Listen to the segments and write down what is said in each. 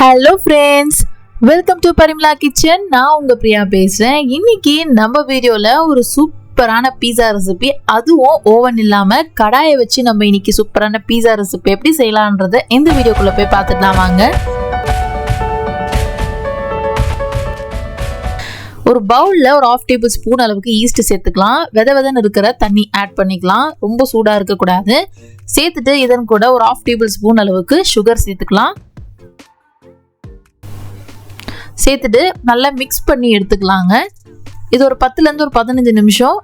Hello friends welcome to Parimala kitchen நான் உங்கள் பிரியா பேசுகிறேன் இன்னைக்கு நம்ம வீடியோவில் ஒரு சூப்பரான பீஸா ரெசிபி அதுவும் ஓவன் இல்லாமல் கடாயை வச்சு நம்ம இன்னைக்கு சூப்பரான பீஸா ரெசிபி எப்படி செய்யலான்றத இந்த வீடியோக்குள்ளே போய் பார்த்துக்கலாம் வாங்க. ஒரு பவுலில் ஒரு ஆஃப் டேபிள் ஸ்பூன் அளவுக்கு ஈஸ்ட் சேர்த்துக்கலாம். வித விதன்னு இருக்கிற தண்ணி ஆட் பண்ணிக்கலாம். ரொம்ப சூடாக இருக்கக்கூடாது. சேர்த்துட்டு இதன் கூட ஒரு ஆஃப் டேபிள் ஸ்பூன் அளவுக்கு சுகர் சேர்த்துக்கலாம். சேர்த்துட்டு நல்லா மிக்ஸ் பண்ணி எடுத்துக்கலாங்க. இது ஒரு பத்துலேருந்து ஒரு பதினஞ்சு நிமிஷம்.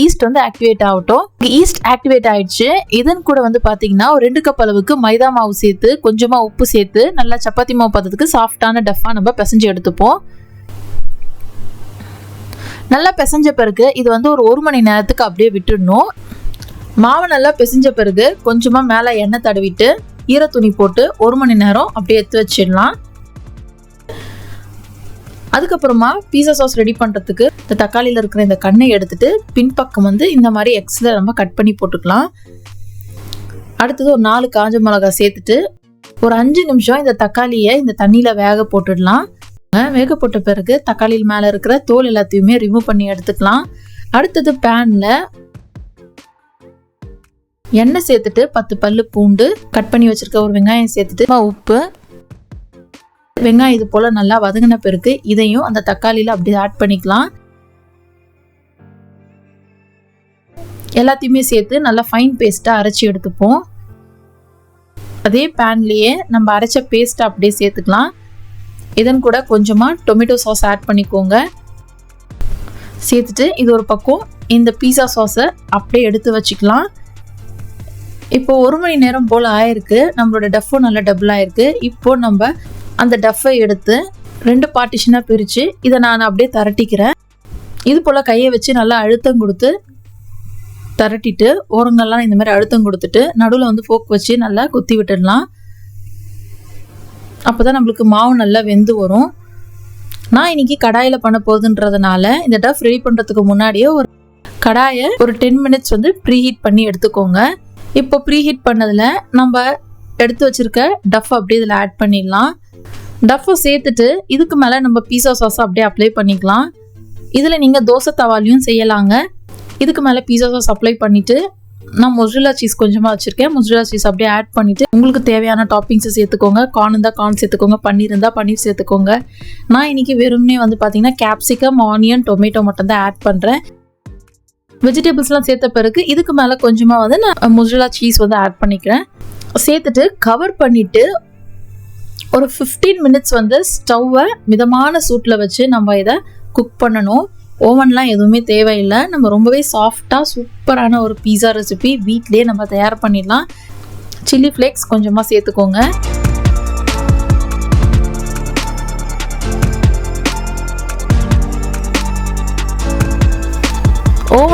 ஈஸ்ட் வந்து ஆக்டிவேட் ஆகட்டும். ஈஸ்ட் ஆக்டிவேட் ஆயிடுச்சு. இதன் கூட வந்து பார்த்தீங்கன்னா ஒரு ரெண்டு கப் அளவுக்கு மைதா மாவு சேர்த்து கொஞ்சமாக உப்பு சேர்த்து நல்லா சப்பாத்தி மாவு பார்த்ததுக்கு சாஃப்டான டஃப்பாக நம்ம பிசைஞ்சு எடுத்துப்போம். நல்லா பிசைஞ்ச பிறகு இது வந்து ஒரு ஒரு மணி நேரத்துக்கு அப்படியே விட்டுடணும். மாவு நல்லா பிசைஞ்ச பிறகு கொஞ்சமாக மேலே எண்ணெய் தடவிட்டு ஈர துணி போட்டு ஒரு மணி நேரம் அப்படியே எடுத்து வச்சிடலாம். அதுக்கப்புறமா பீஸா சாஸ் ரெடி பண்ணுறதுக்கு இந்த தக்காளியில் இருக்கிற இந்த கண்ணை எடுத்துட்டு பின்பக்கம் வந்து இந்த மாதிரி எக்ஸில் நம்ம கட் பண்ணி போட்டுக்கலாம். அடுத்தது ஒரு நாலு காஞ்ச மிளகா சேர்த்துட்டு ஒரு அஞ்சு நிமிஷம் இந்த தக்காளியை இந்த தண்ணியில் வேக போட்டுடலாம். வேக போட்ட பிறகு தக்காளியில் மேலே இருக்கிற தோல் எல்லாத்தையுமே ரிமூவ் பண்ணி எடுத்துக்கலாம். அடுத்தது பேனில் எண்ணெய் சேர்த்துட்டு பத்து பல்லு பூண்டு கட் பண்ணி வச்சிருக்க ஒரு வெங்காயம் சேர்த்துட்டு உப்பு வெங்காயம் இது போல் நல்லா வதங்கின பிறகு இதையும் அந்த தக்காளியில் அப்படியே ஆட் பண்ணிக்கலாம். எல்லாத்தையுமே சேர்த்து நல்லா ஃபைன் பேஸ்ட்டாக அரைச்சி எடுத்துப்போம். அதே பேன்லேயே நம்ம அரைச்ச பேஸ்ட்டை அப்படியே சேர்த்துக்கலாம். இதன் கூட கொஞ்சமாக டொமேட்டோ சாஸ் ஆட் பண்ணிக்கோங்க. சேர்த்துட்டு இது ஒரு பக்கம் இந்த பீஸா சாஸை அப்படியே எடுத்து வச்சுக்கலாம். இப்போ ஒரு மணி நேரம் போல் ஆயிருக்கு. நம்மளோட டஃப்பும் நல்லா டபுள் ஆயிருக்கு. இப்போ நம்ம அந்த டஃப்பை எடுத்து ரெண்டு பார்ட்டிஷனாக பிரித்து இதை நான் அப்படியே திரட்டிக்கிறேன். இது போல் கையை வச்சு நல்லா அழுத்தம் கொடுத்து தரட்டிட்டு ஓரங்கள்லாம் இந்த மாதிரி அழுத்தம் கொடுத்துட்டு நடுவில் வந்து ஃபோக் வச்சு நல்லா குத்தி விட்டுடலாம். அப்போ தான் நம்மளுக்கு மாவு நல்லா வெந்து வரும். நான் இன்னைக்கு கடாயில் பண்ண போகுதுன்றதுனால இந்த டஃப் ரெடி பண்ணுறதுக்கு முன்னாடியே ஒரு கடாயை ஒரு டென் மினிட்ஸ் வந்து ப்ரீ ஹீட் பண்ணி எடுத்துக்கோங்க. இப்போ ப்ரீ ஹீட் பண்ணதில் நம்ம எடுத்து வச்சுருக்க டஃப் அப்படியே இதில் ஆட் பண்ணிடலாம். டஃப்பை சேர்த்துட்டு இதுக்கு மேலே நம்ம பீஸா சாஸ் அப்படியே அப்ளை பண்ணிக்கலாம். இதில் நீங்கள் தோசை தவாலையும் செய்யலாங்க. இதுக்கு மேலே பீஸா சாஸ் அப்ளை பண்ணிவிட்டு நான் மொஸ்ரிலா சீஸ் கொஞ்சமாக வச்சுருக்கேன். மொஸ்ரிலா சீஸ் அப்படியே ஆட் பண்ணிவிட்டு உங்களுக்கு தேவையான டாப்பிங்ஸை சேர்த்துக்கோங்க. கார்ன் இருந்தால் கார்ன் சேர்த்துக்கோங்க. பன்னீர் இருந்தால் பன்னீர் சேர்த்துக்கோங்க. நான் இன்றைக்கி வெறும்னே வந்து பார்த்திங்கன்னா கேப்சிகம் ஆனியன் டொமேட்டோ மட்டும் தான் ஆட் பண்ணுறேன் வெஜிடபிள்ஸ்லாம் சேர்த்த பிறகு இதுக்கு மேலே கொஞ்சமாக வந்து நான் மொஸ்ரிலா சீஸ் வந்து ஆட் பண்ணிக்கிறேன். சேர்த்துட்டு கவர் பண்ணிவிட்டு ஒரு ஃபிஃப்டீன் மினிட்ஸ் வந்து ஸ்டவ்வை மிதமான சூட்டில் வச்சு நம்ம இதை குக் பண்ணணும். ஓவன்லாம் எதுவுமே தேவையில்லை. நம்ம ரொம்பவே சாஃப்டாக சூப்பரான ஒரு பீஸா ரெசிபி வீட்லேயே நம்ம தயார் பண்ணிடலாம். சில்லி ஃப்ளேக்ஸ் கொஞ்சமாக சேர்த்துக்கோங்க.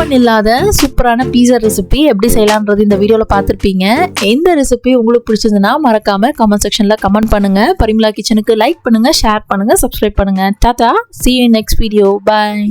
ஓவன் இல்லாத சூப்பரான பீஸா ரெசிபி எப்படி செய்யலான்றது இந்த வீடியோவில் பார்த்துருப்பீங்க. எந்த ரெசிபி உங்களுக்கு பிடிச்சிருந்ததுன்னா மறக்காம கமெண்ட் செக்ஷனில் கமெண்ட் பண்ணுங்க. பரிமலா கிச்சனுக்கு லைக் பண்ணுங்க ஷேர் பண்ணுங்க சப்ஸ்கிரைப் பண்ணுங்க. Tata see you next video bye